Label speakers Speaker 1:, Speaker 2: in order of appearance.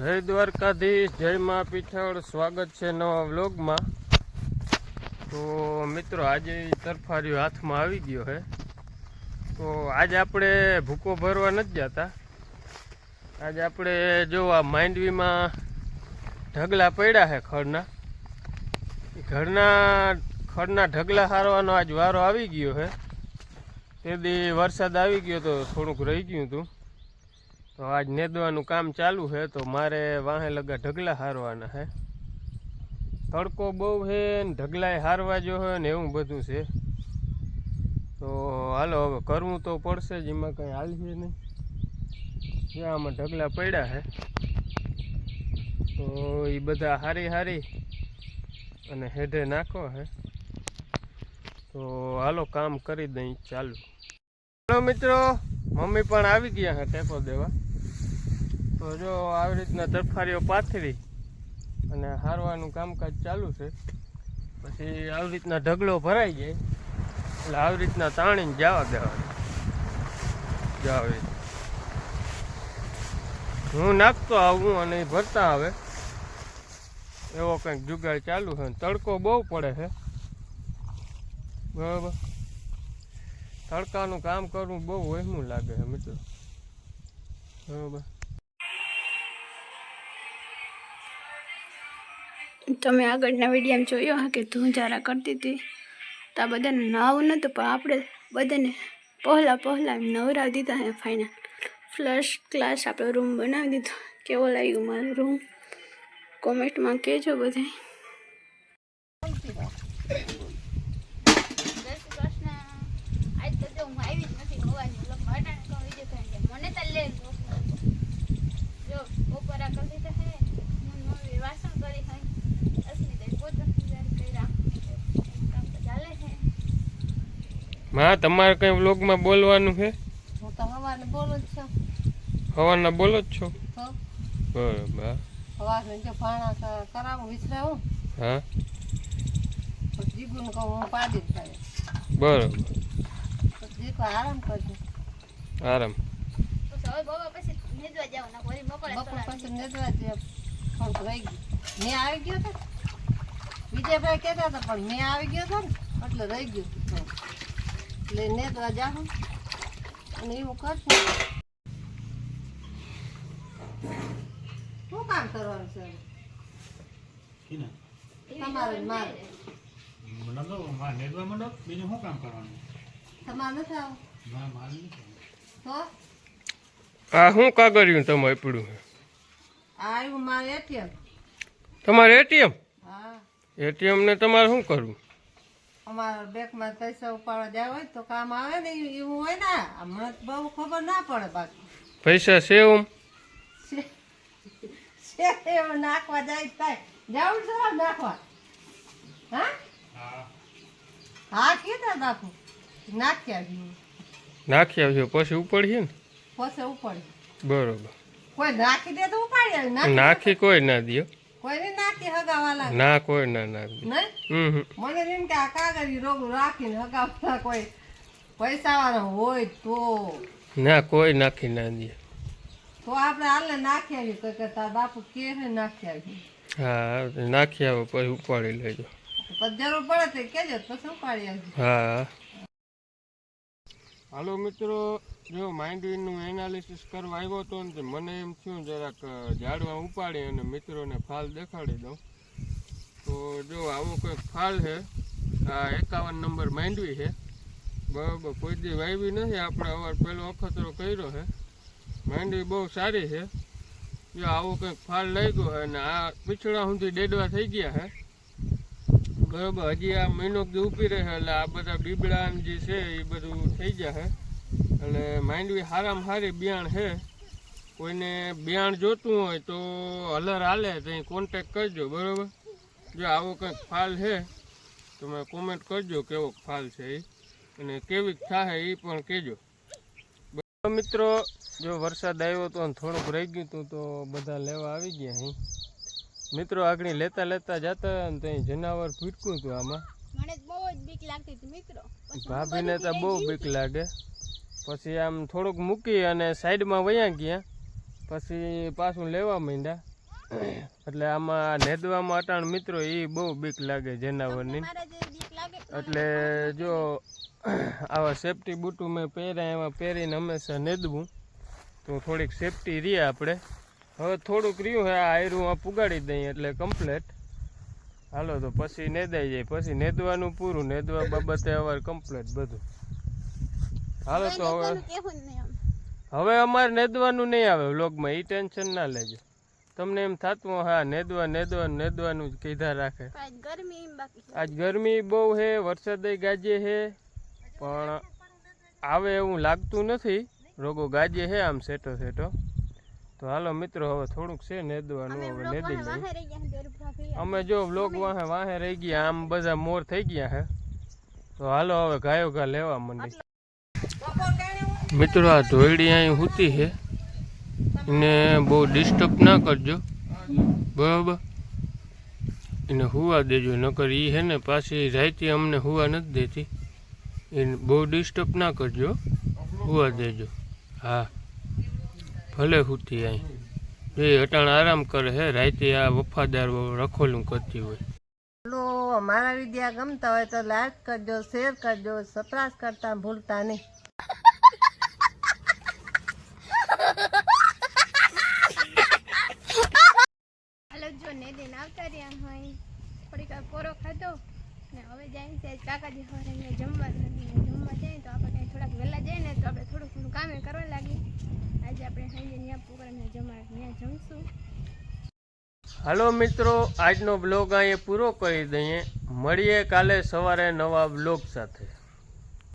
Speaker 1: જય દ્વારકાધીશ, જય મા પીઠળ. સ્વાગત છે નવા વ્લોગમાં. તો મિત્રો, આજે તરફારીઓ હાથમાં આવી ગયો છે તો આજે આપણે ભૂકો ભરવા નથી જતા. આજે આપણે જો આ માંડવીમાં ઢગલા પડ્યા છે ખડના. ઘરના, ખડના ઢગલા હારવાનો આજ વારો આવી ગયો છે તે દી વરસાદ આવી ગયો તો થોડુંક રહી ગયું હતું. તો આજ નેદવાનું કામ ચાલુ છે, તો મારે વાહે લગા ઢગલા હારવાના છે. તડકો બહુ છે ને ઢગલાએ હારવા જો હોય ને એવું બધું છે. તો હાલો, હવે કરવું તો પડશે જ, એમાં કંઈ હાલશે નહીં. જે આમાં ઢગલા પડ્યા છે. તો એ બધા હારી હારી અને હેઢે નાખો હે તો હાલો, કામ કરી દઈ, ચાલુ. મિત્રો, મમ્મી પણ આવી ગયા હે ટેકો દેવા. તો જો આવી રીતના તરફારીઓ પાથરી અને હારવાનું કામકાજ ચાલુ છે. પછી આવી રીતના ઢગલો ભરાઈ જાય. એટલે આવી રીતના તાણીને જવા દેવાનું. જાવ હું નાખતો આવું અને ભરતા આવે. એવો કંઈક જુગાડ ચાલુ છે. તડકો બહુ પડે છે. બરાબર. તડકાનું કામ કરવું બહુ વહેમું લાગે છે મિત્રો. બરાબર.
Speaker 2: તમે આગળના વિડીયામાં જોયો હા કે ધૂંજારા કરતી હતી. તો આ બધાને નવું નહોતું, પણ આપણે બધાને પહેલાં પહેલાં નવરાવી દીધા હે ફાઇનલ ફ્લશ ક્લાસ આપણો રૂમ બનાવી દીધો. કેવો લાગ્યો મારો રૂમ કોમેન્ટમાં કહેજો બધે
Speaker 3: જય શ્રી કૃષ્ણ આજ તો જો હું આવી જ નથી હોવાની વ્લોગમાં અટાણે કહું વીડિયો કરી દે મને તો લે જો બપોરા કરી દીધા હે હું નવી વાસણ કરી હઈ અસ્મિતાએ પોતા તૈયારી કર્યા કામ તો ચાલે છે
Speaker 1: માં તમારે કઈ વ્લોગમાં બોલવાનું છે?
Speaker 4: હું તો હવાને બોલું જ છું.
Speaker 1: હવાના બોલો જ છો?
Speaker 4: તો
Speaker 1: બરાબર.
Speaker 4: હવાને જો ભાણા કરાવું વિસરાવું?
Speaker 1: હા.
Speaker 4: તો જીગુને કહું હું પાડી જ થાય
Speaker 1: બરાબર.
Speaker 4: તો જીગો આરામ કરજો
Speaker 1: આરામ.
Speaker 3: તો હવે બપોર પછી નેદવા જવાના વળી બપોરે
Speaker 4: બપોર પછી નેદવા જે પણ રહી ગયું મેં આવી ગયો હતો વિજયભાઈ કહેતા હતા પણ મેં આવી ગયો હતો ને એટલે રહી ગયું. એટલે નેદવા જાઉં અને એવું કરશું. શું કામ કરવાનું છે તમારે મારે.
Speaker 5: મંડપ નેદવા મંડપ બીજું શું કામ કરવાનું?
Speaker 4: તમારે નથી આવું?
Speaker 5: ના મારે નથી
Speaker 4: તો?
Speaker 1: આ શું કાગળિયું તમે છે?
Speaker 4: આવ્યું મારે એટીએમ.
Speaker 1: તમારે એટીએમ?
Speaker 4: હા.
Speaker 1: એટીએમ ને તમારે શું કરવું?
Speaker 4: અમારા બેંકમાં પૈસા ઉપાડવા જાય હોય તો કામ આવે ને એવું હોય ને. હમણાં તો બહુ ખબર ના પડે બાકી.
Speaker 1: પૈસા છે
Speaker 4: એમ? એવું નાખવા જાય થાય. જવું છે નાખવા. હા?
Speaker 5: હા.
Speaker 4: કીધા નાખું નાખી આવ્યું
Speaker 1: નાખી આવજો પછી ઉપાડીએ ને?
Speaker 4: પછી ઉપાડી
Speaker 1: બરોબર.
Speaker 4: કોઈ નાખી દે તો ઉપાડી નાખી
Speaker 1: કોઈ ના દો.
Speaker 4: કોઈ નહીં નાખી હગાવાલા?
Speaker 1: ના કોઈ ના
Speaker 4: ના?
Speaker 1: હમ હમ.
Speaker 4: મને એમ કે આ કાગળી રોગ રાખીને હગાવતા કોઈ પૈસાવાળા હોય તો.
Speaker 1: ના કોઈ નાખી ના દે.
Speaker 4: તો આપણે હાલે નાખી આવી તો કે તાર બાપુ કે છે નાખી આવી
Speaker 1: હા નાખી આવો પછી ઉપાડી લેજો.
Speaker 4: પછી જરૂર પડે તો કેજો પછી ઉપાડી આવજો.
Speaker 1: હા. હાલો મિત્રો જો માંડવીનું એનાલિસિસ કરવા આવ્યો હતો ને મને એમ થયું જરાક ઝાડવા ઉપાડી અને મિત્રોને ફાલ દેખાડી દઉં. તો જો આવો કંઈક ફાલ છે, આ એકાવન નંબર માંડવી છે. બરાબર, કોઈ દી વાવી નથી, આપણે અવાર પહેલો અખતરો કર્યો છે. માંડવી બહુ સારી છે. જો આવો કંઈક ફાલ લઈ છે અને આ પીછડા સુધી ડેડવા થઈ ગયા છે. બરાબર, હજી આ મહિનો ઊભી રહે એટલે આ બધા બીબડા જે છે એ બધું થઈ જશે એટલે માંડવી હારામાં હારી બિયાણ છે. કોઈને બિયાણ જોતું હોય તો હલર હાલે તો કોન્ટેક કરજો બરોબર? જો આવો કંઈક ફાલ છે તમે કોમેન્ટ કરજો કેવો ફાલ છે એ. અને કેવી થાય એ પણ કહેજો. મિત્રો જો વરસાદ આવ્યો હતો અને થોડુંક રહી ગયું હતું તો બધા લેવા આવી ગયા અહીં. મિત્રો આગળ લેતા લેતા જતા અને ત્યાં જનાવર ફૂટકું હતું આમાં. ભાભીને તો બહુ બીક લાગે. પછી આમ થોડુંક મૂકી અને સાઈડમાં વયા ગયા. પછી પાછું લેવા માંડ્યા. એટલે આમાં નેદવામાં અટાણ મિત્રો એ બહુ બીક લાગે જનાવરની. એટલે જો આવા સેફટી બૂટું મેં પહેર્યા એમાં પહેરીને હંમેશા નેદવું. તો થોડીક સેફટી રહીએ આપણે. હવે થોડુંક રહ્યું હે આ આયરું આ પુગાડી દઈએ એટલે કમ્પ્લેટ હાલો તો પછી નેદાઈ જાય. પછી નેદવાનું પૂરું નેદવા બાબતે અવાર કમ્પ્લેટ બધું. હાલો તો હવે
Speaker 3: કેવું જ નહીં આમ
Speaker 1: હવે અમારે નેદવાનું નહીં આવે વ્લોગમાં એ ટેન્શન ના લેજો. તમને એમ થતું હોય, હા નેદવા નેદવા નેદવાનું જ કીધા રાખે.
Speaker 3: આજ ગરમી એમ બાકી છે.
Speaker 1: આજ ગરમી બહુ છે વરસાદય ગાજે છે પણ આવે એવું લાગતું નથી. રોગો ગાજે છે આમ સેટો સેટો. તો હાલો મિત્રો હવે થોડુંક છે નેદવાનું
Speaker 3: અમે
Speaker 1: હવે
Speaker 3: બ્લોક
Speaker 1: નેદી
Speaker 3: વાહે
Speaker 1: લઈએ
Speaker 3: વાહે રહી ગયા છે, દેવરૂપ ભાભી.
Speaker 1: અમે જો વ્લોગ વાહે વાહે રહી ગયા આમ બધા મોર થઈ ગયા છે. તો હાલો હવે ગાયો ઘા લેવા માંડી મિત્રો, આ ધોયડી અહીં હુતી છે. એને બહુ ડિસ્ટર્બ ના કરજો. બરાબર? એને હુવા દેજો, નકર એ છે ને પાછી રાયતી અમને હુવા નથી દેતી. એને બહુ ડિસ્ટર્બ ના કરજો હુવા દેજો. હા. ભલે હુતી અહીં. એ અટાણ આરામ કરે છે રાયતી આ વફાદાર રખોલું કરતી હોય.
Speaker 4: ચાલો મારા વિડીયા ગમતા હોય તો લાઈક કરજો શેર કરજો, સબસ્ક્રાઇબ કરતા ભૂલતા નહીં
Speaker 3: હાલો જો નેદીને આવતા રહ્યા હોય થોડીક વાર પોરો ખાધો ને હવે જાય છે કાકાજી હવે અહીંયા જમવા નથી જમવા જાય તો આપણે કંઈ થોડાક વહેલા જઈએ ને તો આપણે થોડું કરવા લાગી. આજે આપણે સાંજે ત્યાં ત્યાં જમશું.
Speaker 1: હાલો મિત્રો, આજનો બ્લોગ અહીંયા પૂરો કરી દઈએ. મળીએ કાલે સવારે નવા બ્લોગ સાથે.